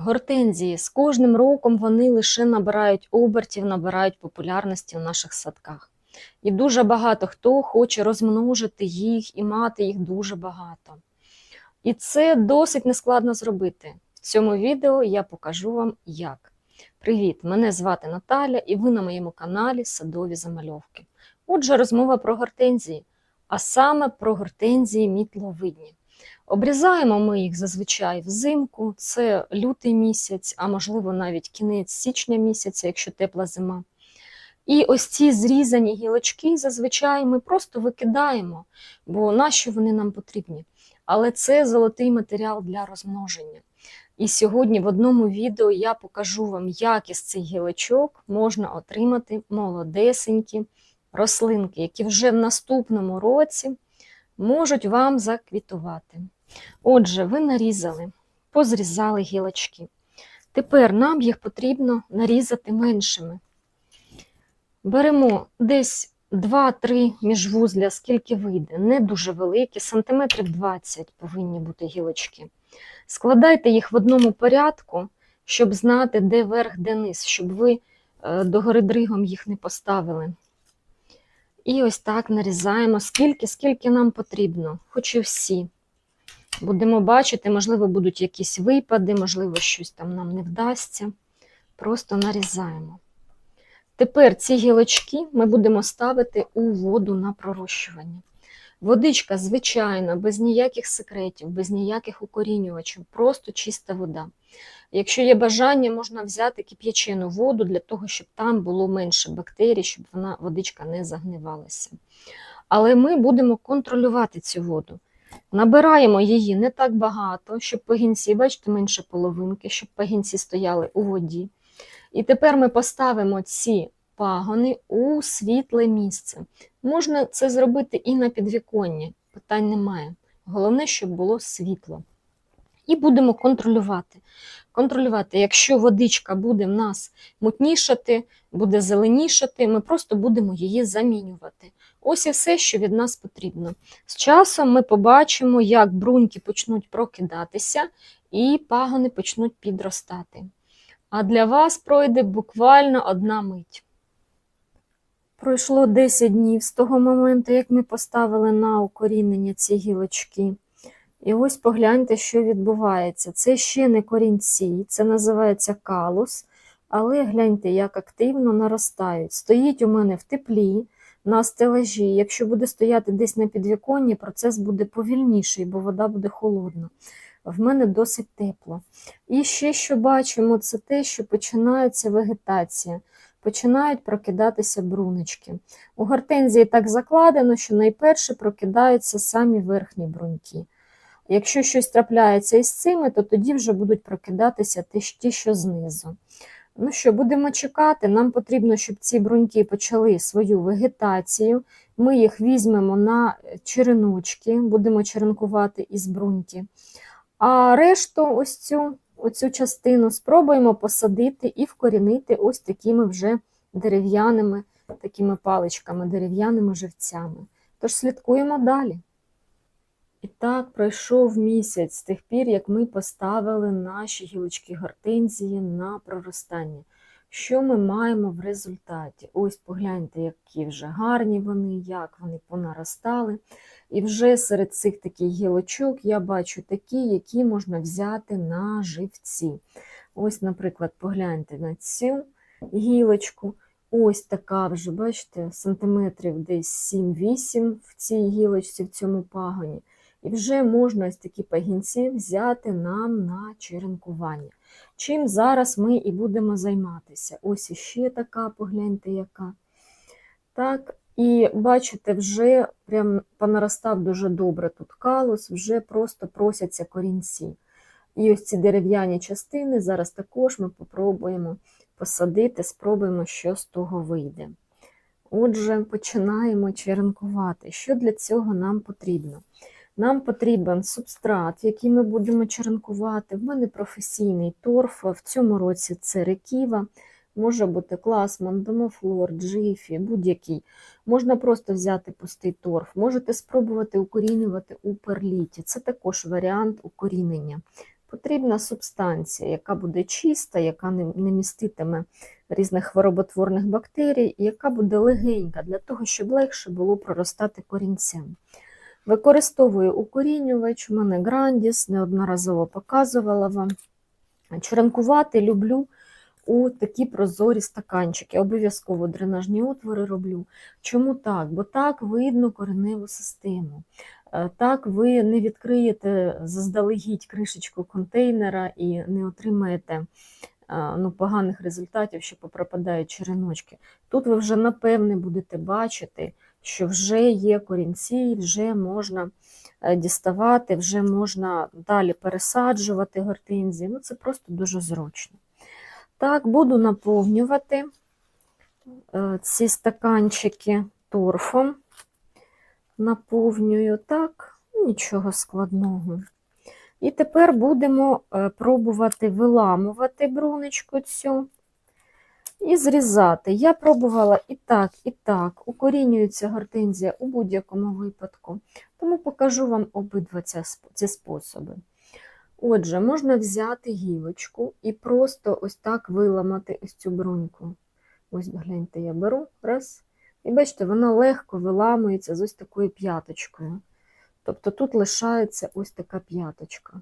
Гортензії з кожним роком вони лише набирають обертів, набирають популярності в наших садках. І дуже багато хто хоче розмножити їх і мати їх дуже багато. І це досить нескладно зробити. В цьому відео я покажу вам як. Привіт! Мене звати Наталя, і ви на моєму каналі Садові Замальовки. Отже, розмова про гортензії, а саме про гортензії мітловидні. Обрізаємо ми їх зазвичай взимку, це лютий місяць, а можливо навіть кінець січня місяця, якщо тепла зима. І ось ці зрізані гілочки зазвичай ми просто викидаємо, бо нащо вони нам потрібні. Але це золотий матеріал для розмноження. І сьогодні в одному відео я покажу вам, як із цих гілочок можна отримати молодесенькі рослинки, які вже в наступному році можуть вам заквітувати. Отже, ви нарізали, позрізали гілочки. Тепер нам їх потрібно нарізати меншими. Беремо десь 2-3 міжвузля, скільки вийде, не дуже великі, сантиметрів 20 повинні бути гілочки. Складайте їх в одному порядку, щоб знати, де верх, де низ, щоб ви е, догори дригом їх не поставили. І ось так нарізаємо, скільки, скільки нам потрібно, хоч і всі. Будемо бачити, можливо, будуть якісь випади, можливо, щось там нам не вдасться. Просто нарізаємо. Тепер ці гілочки ми будемо ставити у воду на пророщування. Водичка, звичайна, без ніяких секретів, без ніяких укорінювачів, просто чиста вода. Якщо є бажання, можна взяти кип'ячену воду для того, щоб там було менше бактерій, щоб вона, водичка не загнивалася. Але ми будемо контролювати цю воду. Набираємо її не так багато, щоб пагінці, бачите, менше половинки, щоб пагінці стояли у воді. І тепер ми поставимо ці пагони у світле місце. Можна це зробити і на підвіконні, питань немає. Головне, щоб було світло. І будемо контролювати. Контролювати, якщо водичка буде в нас мутнішати, буде зеленішати, ми просто будемо її замінювати. Ось і все, що від нас потрібно. З часом ми побачимо, як бруньки почнуть прокидатися і пагони почнуть підростати. А для вас пройде буквально одна мить. Пройшло 10 днів з того моменту, як ми поставили на укорінення ці гілочки. І ось погляньте, що відбувається. Це ще не корінці, це називається калус, але гляньте, як активно наростають. Стоїть у мене в теплі, на стелажі. Якщо буде стояти десь на підвіконні, процес буде повільніший, бо вода буде холодна. В мене досить тепло. І ще що бачимо, це те, що починається вегетація. Починають прокидатися бруночки. У гортензії так закладено, що найперше прокидаються самі верхні бруньки. Якщо щось трапляється із цими, то тоді вже будуть прокидатися ті, що знизу. Ну що, будемо чекати. Нам потрібно, щоб ці бруньки почали свою вегетацію. Ми їх візьмемо на череночки, будемо черенкувати із бруньки. А решту, ось цю, оцю частину, спробуємо посадити і вкорінити ось такими вже дерев'яними такими паличками, дерев'яними живцями. Тож слідкуємо далі. І так пройшов місяць з тих пір, як ми поставили наші гілочки гортензії на проростання. Що ми маємо в результаті? Ось погляньте, які вже гарні вони, як вони понаростали. І вже серед цих таких гілочок я бачу такі, які можна взяти на живці. Ось, наприклад, погляньте на цю гілочку. Ось така вже, бачите, сантиметрів десь 7-8 в цій гілочці, в цьому пагоні. І вже можна ось такі пагінці взяти нам на черенкування. Чим зараз ми і будемо займатися. Ось іще така, погляньте, яка. Так, і бачите, вже прям понаростав дуже добре тут калус, вже просто просяться корінці. І ось ці дерев'яні частини зараз також ми попробуємо посадити, спробуємо, що з того вийде. Отже, починаємо черенкувати. Що для цього нам потрібно? Нам потрібен субстрат, який ми будемо черенкувати. В мене професійний торф. В цьому році це реківа, може бути класман, домофлор, джифі, будь-який. Можна просто взяти пустий торф, можете спробувати укорінювати у перліті. Це також варіант укорінення. Потрібна субстанція, яка буде чиста, яка не, міститиме різних хвороботворних бактерій, і яка буде легенька для того, щоб легше було проростати корінцям. Використовую укорінювач, у мене Грандіс, неодноразово показувала вам. Черенкувати люблю у такі прозорі стаканчики. Обов'язково дренажні отвори роблю. Чому так? Бо так видно кореневу систему. Е, Так ви не відкриєте заздалегідь кришечку контейнера і не отримаєте е, ну, поганих результатів, що попропадають череночки. Тут ви вже напевне будете бачити, що вже є корінці, вже можна е, діставати, вже можна далі пересаджувати гортензії. Ну, це просто дуже зручно. Так, буду наповнювати е, ці стаканчики торфом. Наповнюю так, нічого складного. І тепер будемо е, пробувати виламувати брунечку цю і зрізати. Я пробувала і так, і так. Укорінюється гортензія у будь-якому випадку. Тому покажу вам обидва ці, способи. Отже, можна взяти гілочку і просто ось так виламати ось цю бруньку. Ось гляньте, я беру, раз. І бачите, вона легко виламується з ось такою п'яточкою. Тобто тут лишається ось така п'яточка.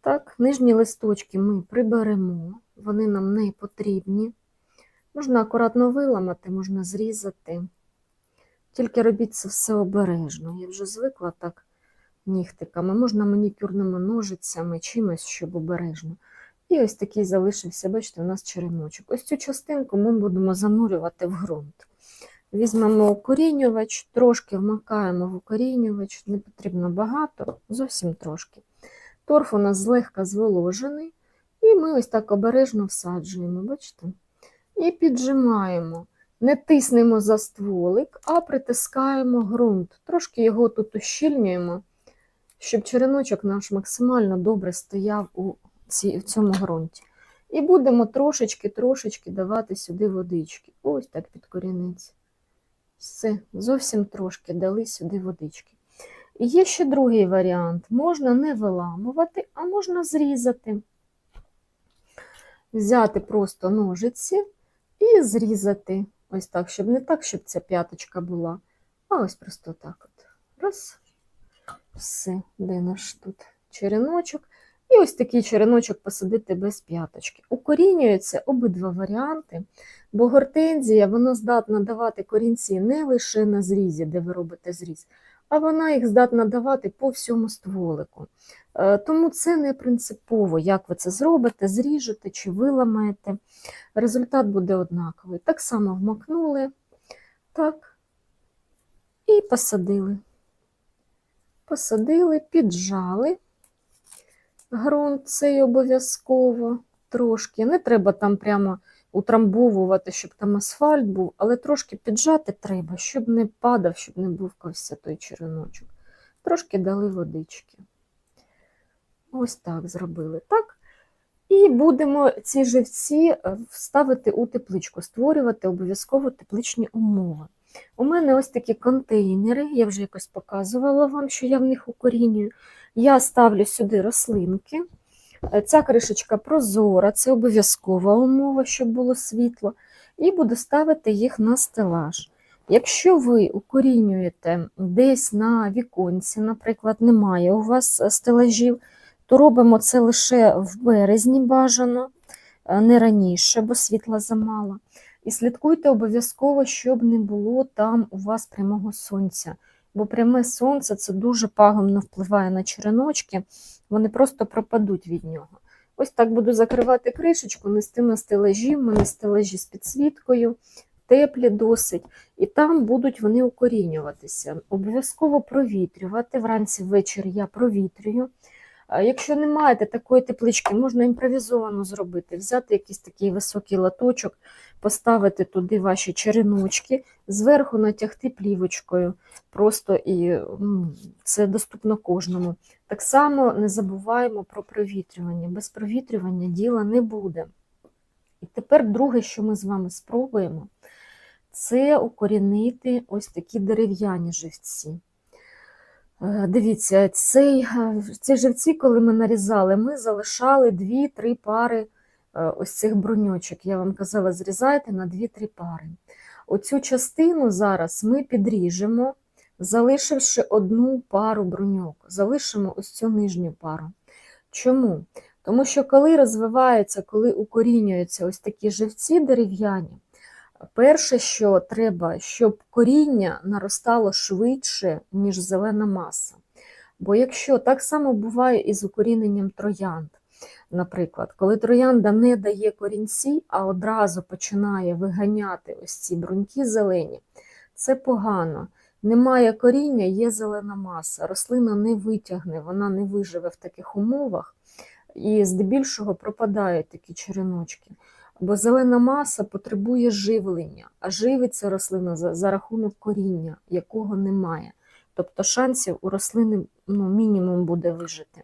Так, нижні листочки ми приберемо, вони нам не потрібні. Можна акуратно виламати, можна зрізати. Тільки робіть це все обережно. Я вже звикла так нігтиками, можна манікюрними ножицями, чимось, щоб обережно. І ось такий залишився, бачите, у нас череночок. Ось цю частинку ми будемо занурювати в ґрунт. Візьмемо укорінювач, трошки вмикаємо в укорінювач, не потрібно багато, зовсім трошки. Торф у нас злегка зволожений, і ми ось так обережно всаджуємо, бачите? І піджимаємо. Не тиснемо за стволик, а притискаємо ґрунт. Трошки його тут ущільнюємо, щоб череночок наш максимально добре стояв у в цьому ґрунті. І будемо трошечки-трошечки давати сюди водички. Ось так під корінець. Все, зовсім трошки дали сюди водички. І є ще другий варіант. Можна не виламувати, а можна зрізати. Взяти просто ножиці і зрізати. Ось так, щоб не так, щоб ця п'яточка була, а ось просто так от. Раз. Все, де наш тут череночок. І ось такий череночок посадити без п'яточки. Укорінюються обидва варіанти, бо гортензія вона здатна давати корінці не лише на зрізі, де ви робите зріз, а вона їх здатна давати по всьому стволику. Е, Тому це не принципово, як ви це зробите, зріжете чи виламаєте. Результат буде однаковий. Так само вмакнули, так, і посадили. Посадили, піджали. Ґрунт цей обов'язково трошки. Не треба там прямо утрамбовувати, щоб там асфальт був, але трошки піджати треба, щоб не падав, щоб не бувкався той череночок. Трошки дали водички. Ось так зробили. Так? І будемо ці живці е, вставити у тепличку, створювати обов'язково тепличні умови. У мене ось такі контейнери, я вже якось показувала вам, що я в них укорінюю. Я ставлю сюди рослинки. Е, Ця кришечка прозора, це обов'язкова умова, щоб було світло, і буду ставити їх на стелаж. Якщо ви укорінюєте десь на віконці, наприклад, немає у вас е, стелажів, то робимо це лише в березні бажано, е, не раніше, бо світла замало. І слідкуйте обов'язково, щоб не було там у вас прямого сонця. Бо пряме сонце це дуже пагубно впливає на череночки, вони просто пропадуть від нього. Ось так буду закривати кришечку, нести на стележі, в мене стележі з підсвіткою, теплі досить, і там будуть вони укорінюватися. Обов'язково провітрювати. Вранці ввечері я провітрюю. Якщо не маєте такої теплички, можна імпровізовано зробити, взяти якийсь такий високий латочок, поставити туди ваші череночки, зверху натягти плівочкою. Просто і це доступно кожному. Так само не забуваємо про провітрювання. Без провітрювання діла не буде. І тепер друге, що ми з вами спробуємо, це укорінити ось такі дерев'яні живці. Е, Дивіться, цей, е, ці живці, коли ми нарізали, ми залишали 2-3 пари е, ось цих бруньочок. Я вам казала, зрізайте на 2-3 пари. Оцю частину зараз ми підріжемо, залишивши одну пару бруньок. Залишимо ось цю нижню пару. Чому? Тому що коли розвиваються, коли укорінюються ось такі живці дерев'яні, перше, що треба, щоб коріння наростало швидше, ніж зелена маса. Бо якщо так само буває і з укоріненням троянд, наприклад, коли троянда не дає корінці, а одразу починає виганяти ось ці бруньки зелені, це погано. Немає коріння, є зелена маса. Рослина не витягне, вона не виживе в таких умовах, і здебільшого пропадають такі череночки. Бо зелена маса потребує живлення, а живиться рослина за, за рахунок коріння, якого немає. Тобто шансів у рослини ну, мінімум буде вижити.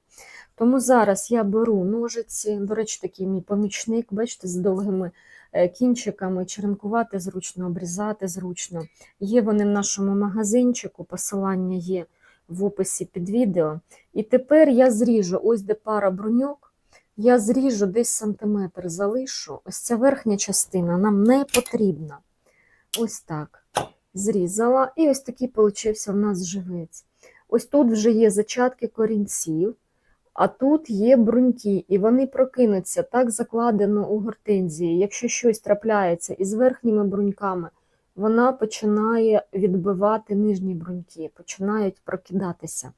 Тому зараз я беру ножиці, до речі, такий мій помічник, бачите, з довгими е, кінчиками, черенкувати зручно, обрізати зручно. Є вони в нашому магазинчику, посилання є в описі під відео. І тепер я зріжу, ось де пара бруньок, я зріжу десь сантиметр, залишу. Ось ця верхня частина нам не потрібна. Ось так. Зрізала. І ось такий получився в нас живець. Ось тут вже є зачатки корінців, а тут є бруньки, і вони прокинуться. Так закладено у гортензії. Якщо щось трапляється із верхніми бруньками, вона починає відбивати нижні бруньки, починають прокидатися.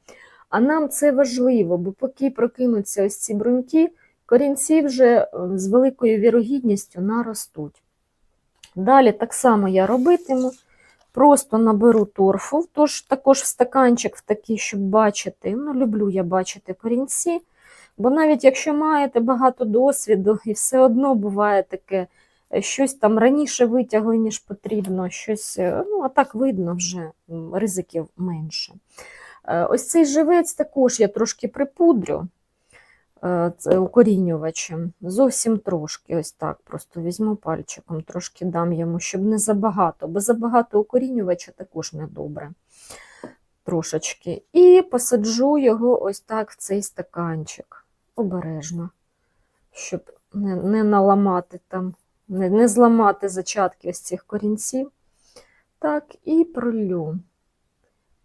А нам це важливо, бо поки прокинуться ось ці бруньки, корінці вже е, з великою вірогідністю наростуть. Далі так само я робитиму. Просто наберу торфу, тож також в стаканчик в такий, щоб бачити. Ну, люблю я бачити корінці, бо навіть якщо маєте багато досвіду, і все одно буває таке, е, щось там раніше витягли, ніж потрібно, щось, е, ну, а так видно вже, ризиків менше. Ось цей живець також я трошки припудрю укорінювачем. Зовсім трошки, ось так, просто візьму пальчиком, трошки дам йому, щоб не забагато, бо забагато укорінювача також недобре. Трошечки. І посаджу його ось так в цей стаканчик. Обережно, щоб не, не наламати там, не, не зламати зачатки ось цих корінців. Так, і пролю.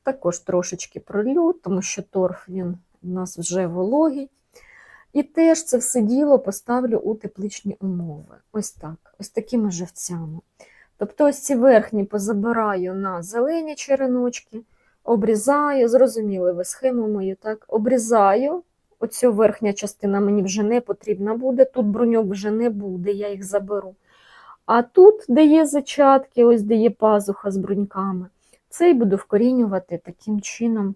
Також трошечки пролю, тому що торф він у нас вже вологий. І теж це все діло поставлю у тепличні умови. Ось так, ось такими живцями. Тобто ось ці верхні позабираю на зелені череночки, обрізаю, зрозуміли ви схему мою, так? Обрізаю. Оцю верхня частина мені вже не потрібна буде, тут бруньок вже не буде, я їх заберу. А тут, де є зачатки, ось де є пазуха з бруньками, цей буду вкорінювати таким чином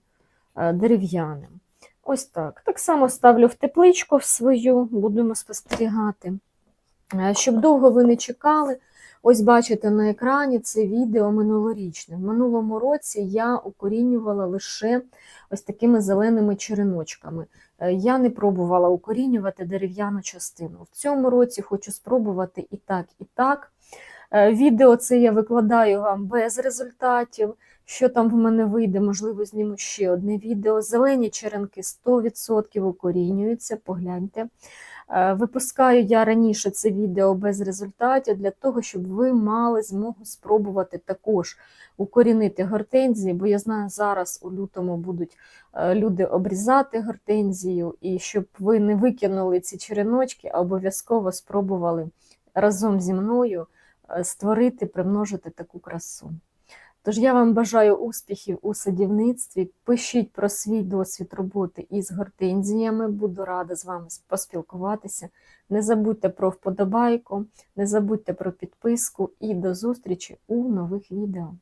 е, дерев'яним. Ось так. Так само ставлю в тепличку в свою, будемо спостерігати. Е, Щоб довго ви не чекали, ось бачите на екрані це відео минулорічне. В минулому році я укорінювала лише ось такими зеленими череночками. Е, Я не пробувала укорінювати дерев'яну частину. В цьому році хочу спробувати і так, і так. Е, Відео це я викладаю вам без результатів. Що там в мене вийде, можливо, зніму ще одне відео. Зелені черенки 100% укорінюються, погляньте. Е, Випускаю я раніше це відео без результатів для того, щоб ви мали змогу спробувати також укорінити гортензії, бо я знаю, зараз у лютому будуть е, люди обрізати гортензію, і щоб ви не викинули ці череночки, а обов'язково спробували разом зі мною е, створити, примножити таку красу. Тож я вам бажаю успіхів у садівництві. Пишіть про свій досвід роботи із гортензіями. Буду рада з вами поспілкуватися. Не забудьте про вподобайку, не забудьте про підписку і до зустрічі у нових відео.